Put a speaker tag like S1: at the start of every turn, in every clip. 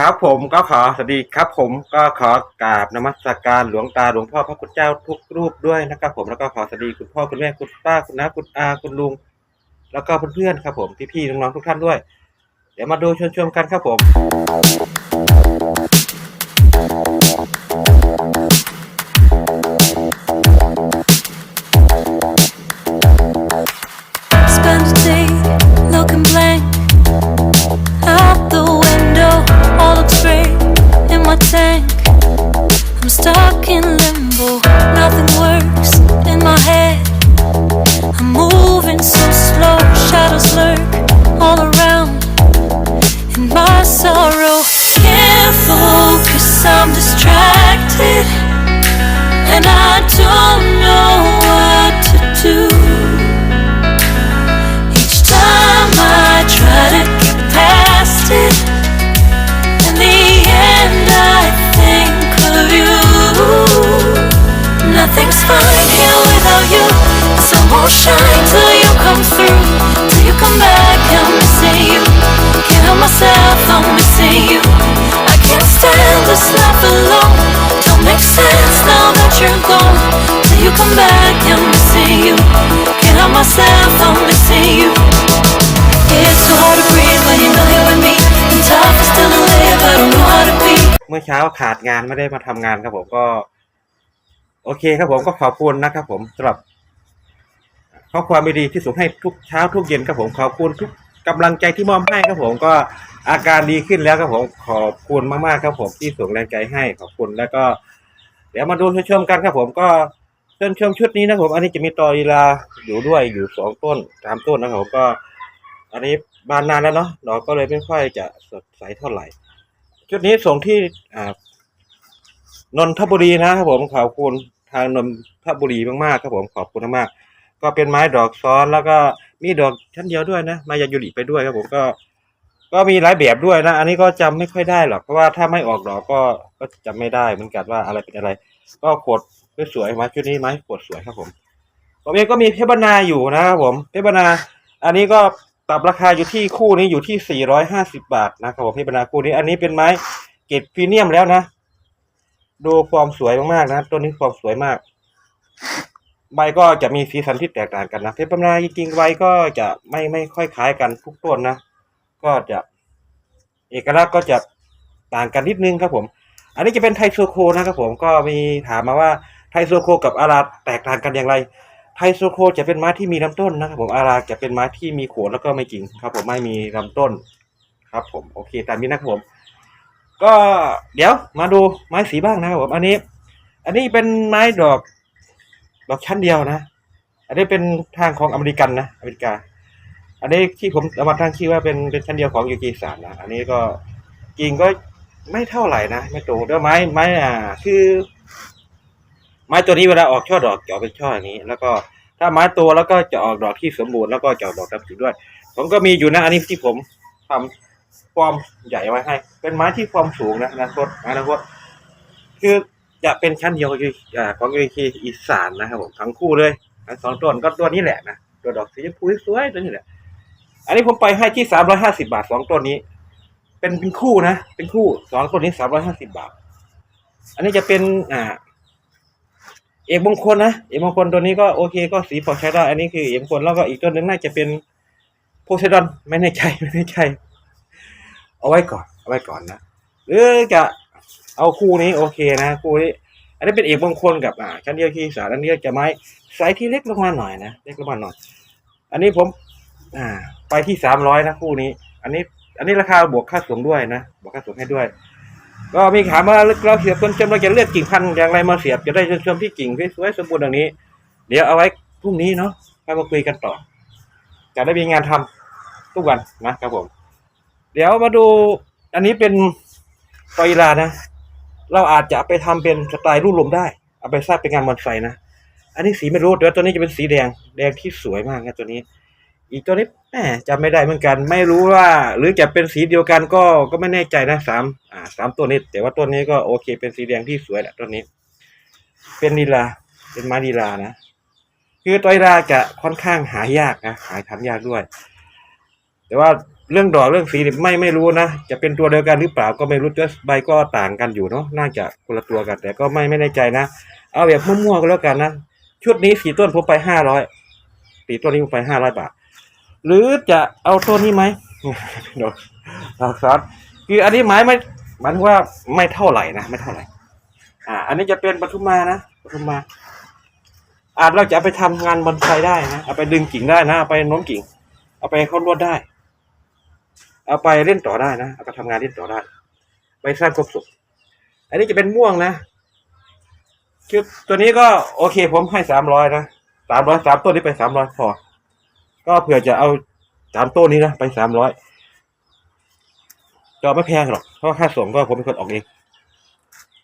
S1: ครับผมก็ขอสวัสดีครับผมก็ขอกราบนมัสการหลวงตาหลวงพ่อพระคุณเจ้าทุกรูปด้วยนะครับ ผมแล้วก็ขอสวัสดีคุณพ่อคุณแม่คุณป้าคุณน้าคุณอาคุณลุง แล้วก็เพื่อนๆครับผมพี่ๆน้องๆทุกท่านด้วย เดี๋ยวมาดูชมๆกันครับผม
S2: won't shine till you come through. Till you come back, I'm missing you. Can't help myself, I'm missing you. I can't stand this life alone. Don't make sense now that you're gone. Till you come back, I'm missing you. Can't help myself, I'm missing you. It's so hard to breathe when you're not here with me. And tough is still to live, I don't know how to be.
S1: เมื่อเช้าขาดงานไม่ได้มาทำงานครับผมก็ โอเคครับผมก็ขอบคุณนะครับผมสำหรับ ข้อความดีที่ส่งให้ทุกเช้าทุกเย็นครับผมขอบคุณทุกกำลังใจที่มอบให้ครับผมก็อาการดีขึ้นแล้วครับผมขอบคุณมากๆครับผมที่ส่งแรงใจให้ขอบคุณแล้วก็ เดี๋ยวมาดูชมกันครับผมก็เชิญชมชุดนี้นะครับผม อันนี้จะมีตออีลาอยู่ด้วยอยู่สองต้นสามต้นนะครับผมก็ อันนี้บานนานแล้วเนาะดอกก็เลยไม่ค่อยจะสดใสเท่าไหร่ ชุดนี้ส่งที่อ่านนทบุรีนะครับผมขอบคุณทางนนทบุรีมากๆครับผมขอบคุณมากๆ ก็เป็นไม้ดอกซ้อนแล้วก็มีดอกชั้นเดียวด้วยนะมายายุริไปด้วยครับผมก็ ก็มีหลายแบบด้วยนะ อันนี้ก็จำไม่ค่อยได้หรอกเพราะว่าถ้าไม่ออกดอกก็ก็จำไม่ได้เหมือนกันว่าอะไรเป็นอะไร ก็ขวดสวยไม้ชุดนี้ไม้ขวดสวยครับผมผมเองก็มีเพชรบรรณาอยู่นะครับผมเพชรบรรณาอันนี้ก็ปรับราคาอยู่ที่คู่นี้อยู่ที่ 450 บาทนะครับผมเพชรบรรณาคู่นี้ อันนี้เป็นไม้เกรดพรีเมียมแล้วนะ ดูความสวยมากๆนะต้นนี้ความสวยมาก ใบก็จะมีสีสันที่แตกต่างกันนะเพชรบรรณาจริงๆใบก็จะไม่ไม่ค่อยคล้ายกันทุกต้นนะ ก็จะเอกลักษณ์ก็จะต่างกันนิดนึงครับผม อันนี้จะเป็นไทโซโคนะครับผมก็มีถามมาว่าไทโซโคกับอาราแตกต่างกันอย่างไรไทโซโคจะเป็นไม้ที่มีลำต้นนะครับผมอาราจะเป็นไม้ที่มีโขนแล้วก็ไม่กิ่งครับ ผมไม่มีลำต้นครับผมโอเคตามนี้นะครับผม ก็เดี๋ยวมาดูไม้สีบ้างนะครับผม อันนี้ อันนี้เป็นไม้ดอก ดอกชั้นเดียวนะ อันนี้เป็นทางของอเมริกันนะอเมริกา อันนี้ที่ผมเอามาตั้งชื่อว่าเป็นเป็นชั้นเดียวของยูกีสานนะอันนี้ก็กิ่งก็ไม่เท่าไหร่นะไม่ตรงด้วยไม้ไม้อ่าคือ ไม้ตัวนี้เวลาออกช่อดอกจะออกเป็นช่ออย่างนี้ แล้วก็ถ้าไม้โตแล้วก็จะออกดอกที่สมบูรณ์แล้วก็จะออกดอกตามกิ่งด้วย ผมก็มีอยู่นะ อันนี้ที่ผมทำความใหญ่ไว้ให้ เป็นไม้ที่ความสูงนะอนะคตอนะคตคือ จะเป็นชั้นเดียวกับอ่าของยูกีอีสานนะครับผมทั้งคู่เลยทั้งสองต้นก็ตัวนี้แหละนะตัวดอกสีชมพูสวยๆตัวนี้แหละ อันนี้ผมไปให้ที่สามร้อยห้าสิบาทสองต้นนี้ เป็นเป็นคู่นะ เป็นคู่สองต้นนี้สามร้อยห้าสิบาท อันนี้จะเป็นอ่า เอกมงคลนะเอกมงคลตัวนี้ก็โอเคก็สีพอใช้ได้ อันนี้คือเอกมงคลแล้วก็อีกตัวหนึ่งน่าจะเป็นโพไซดอนไม่แน่ใจไม่แน่ใจ เอาไว้ก่อน เอาไว้ก่อนนะหรือจะ เอาคู่นี้โอเคนะคู่นี้ อันนี้เป็นเอกมงคลกับอ่าชั้นเดียวที่สารอันนี้จะไม้ไซส์ที่เล็กลงมาหน่อยนะเล็กลงมาหน่อย อันนี้ผมอ่า ไปที่สามร้อยนะคู่นี้ อันนี้ อันนี้ราคาบวกค่าส่งด้วยนะบวกค่าส่งให้ด้วย ก็มีถามว่าเราเสียบต้นจำเราจะเลือกกิ่งพันธุ์อย่างไรมาเสียบจะได้ชมที่กิ่งสวยสมบูรณ์อย่างนี้ เดี๋ยวเอาไว้พรุ่งนี้เนาะค่อยมาคุยกันต่อจะได้มีงานทำทุกวันนะครับผม เดี๋ยวมาดูอันนี้เป็นตออีลานะ เราอาจจะไปทำเป็นสไตล์รูปลมได้ เอาไปสร้างเป็นงานบอนไฟนะ อันนี้สีไม่รู้เดี๋ยตัวนี้จะเป็นสีแดง แดงที่สวยมากนะตัวนี้ อีกตัวนี้แหมจำไม่ได้เหมือนกัน ไม่รู้ว่า หรือจะเป็นสีเดียวกันก็ก็ไม่แน่ใจนะสามอ่าสามตัวนี้ แต่ว่าตัวนี้ก็โอเค เป็นสีแดงที่สวยแหละตัวนี้ เป็นนีลา เป็นไม้นีลานะ คือตัวนีลาจะค่อนข้างหายากนะ หายทำยากด้วย แต่ว่า เรื่องดอกเรื่องสีไม่ไม่รู้นะจะเป็นตัวเดียวกันหรือเปล่าก็ไม่รู้จะใบก็ต่างกันอยู่เนาะน่าจะคนละตัวกัน แต่ก็ไม่ไม่แน่ใจนะเอาแบบมั่วๆก็แล้วกันนะชุดนี้สี่ต้นผมไปห้าร้อยสี่ต้นนี้ผมไปห้าร้อยบาท หรือจะเอาต้นนี้ไหมดี๋ยวเอาซอสคืออันนี้ไม้ไม่มายถึงว่าไม่เท่าไหร่นะไม่เท่าไหร่ อ่า อันนี้จะเป็นปทุมมานะปทุมมาอาจเราจะเอาไปทำงานบอนไซได้นะเอาไปดึงกิ่งได้นะเอาไปโน้มกิ่ง เอาไปเข้ารวดได้ เอาไปเล่นต่อได้นะเอาไปทำงานเล่นต่อได้ไปสร้างความสุขอันนี้จะเป็นม่วงนะคือตัวนี้ก็โอเค ผมให้สามร้อยนะสามร้อยสามต้นนี้ไปสามร้อยพอ ก็เผื่อจะเอาสามต้นนี้นะไปสามร้อยก็ไม่แพงหรอกเพราะค่าส่งก็ผมเป็นคนออกเอง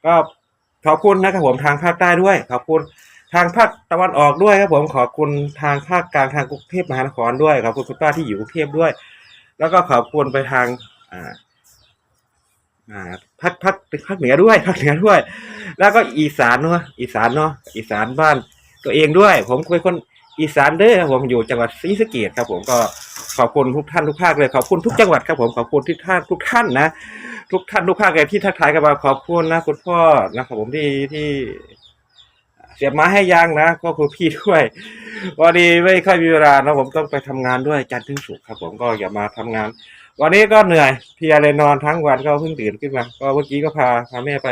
S1: ก็ขอบคุณนะครับผมทางภาคใต้ด้วย ขอบคุณทางภาคตะวันออกด้วยครับผมขอบคุณทางภาคกลางทางกรุงเทพมหานครด้วยขอบคุณคุณป้าที่อยู่กรุงเทพด้วย แล้วก็ขอบคุณไปทางอ่าอ่าภาคภาคภาคเหนือด้วยภาคเหนือด้วย แล้วก็อีสานเนาะอีสานเนาะอีสานบ้าน ตัวเองด้วย ผมเป็นคนอีสานเด้อผมอยู่จังหวัดศรีสะเกษครับ ผมก็ขอบคุณทุกท่านทุกภาคเลยขอบคุณทุกจังหวัดครับ ผมขอบคุณทุกท่านทุกท่านนะทุกท่านทุกภาคเลยที่ทักทายกันมาขอบคุณนะคุณพ่อนะครับผมที่ที่ เสียบไม้ให้ยางนะ ก็คือพี่ด้วยวันนี้ไม่ค่อยมีเวลานะผมต้องไปทำงานด้วยจันทร์ถึงศุกร์ครับ ผมก็อย่ามาทำงาน วันนี้ก็เหนื่อยพลียเลยนอนทั้งวันก็เพิ่งตื่นขึ้นมา ก็เมื่อกี้ก็พาพาแม่ไป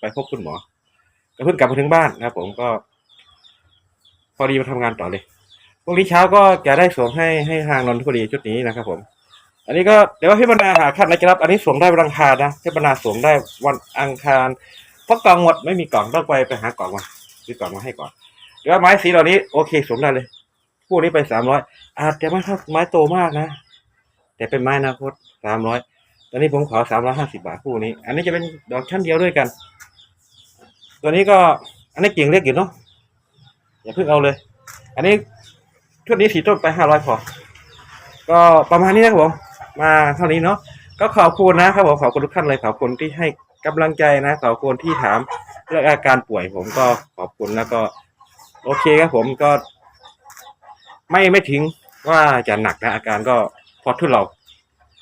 S1: ไปพบคุณหมอ ก็เพิ่งกลับมาถึงบ้านนะครับผมก็ พอดีมาทำงานต่อเลยพรุ่งนี้เช้าก็จะได้ส่งให้ให้ทางนนทบุรีชุดนี้นะครับ ผม อันนี้ก็เดี๋ยวพี่บรรณาหาคัดนะครับ อันนี้ส่งได้วันอังคารนะพี่บรรณาส่งได้วันอังคารเพราะกล่องหมดไม่มีกล่องต้องไปไปหากล่องมา ซื้อกล่องมาให้ก่อนเดี๋ยวไม้สีเหล่านี้โอเคส่งได้เลยคู่นี้ไปสามร้อยอาจจะไม่เท่าไม้โตมากนะ แต่เป็นไม้อนาคตสามร้อยตอนนี้ผมขอสามร้อยห้าสิบาทคู่นี้ อันนี้จะเป็นดอกชั้นเดียวด้วยกัน ตัวนี้ก็อันนี้กิ่งเล็กอยู่เนาะอย่าเพิ่งเอาเลย อันนี้ชุดนี้สีต้นไปห้าร้อยพอ ก็ประมาณนี้นะครับผม มาเท่านี้เนาะ ก็ขอบคุณนะครับผมขอบคุณทุกท่านเลยขอบคุณที่ให้กำลังใจนะ ขอบคุณที่ถาม เรื่องอาการป่วยผมก็ขอบคุณแล้วก็ โอเคครับผมก็ ไม่ไม่ถึงว่าจะหนักนะอาการก็พอทุเรา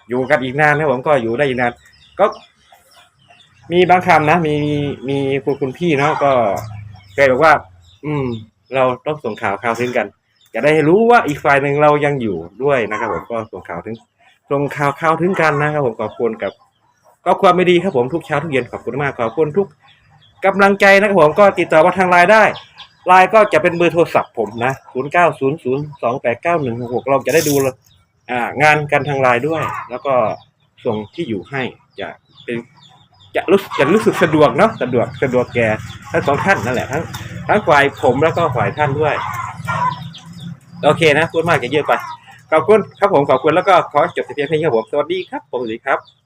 S1: อยู่กันอีกนานนะผมก็อยู่ได้อีกนาน ก็ มีบางคำนะมีมีมีคุณคุณพี่เนาะก็เคยบอกว่า อืม เราต้องส่งข่าวข่าวถึงกันจะได้รู้ว่าอีกฝ่ายหนึ่งเรายังอยู่ด้วยนะครับ ผมก็ส่งข่าวถึงส่งข่าวข่าวถึงกันนะครับ ผมขอบคุณกับก็ความไม่ดีครับผมทุกเช้าทุกเย็นขอบคุณมากขอบคุณทุก กำลังใจนะครับผมก็ติดต่อมาทางไลน์ได้ไลน์ก็จะเป็นเบอร์โทรศัพท์ผมนะศูนย์เก้าศูนย์ศูนย์สองแปดเก้าหนึ่งหกเราจะได้ดูอ่างานกันทางไลน์ด้วย แล้วก็ส่งที่อยู่ให้จะเป็นจะรู้สึกจะรู้สึกสะดวกเนาะสะดวกสะดวกแก่ทั้งสองท่านนั่นแหละทั้งทั้งฝ่ายผมแล้วก็ฝ่ายท่านด้วย โอเคนะพูดมากจะเยอะไปขอบคุณครับผมขอบคุณแล้วก็ขอจบเพียงเท่านี้ครับผมสวัสดีครับผมสวัสดีครับ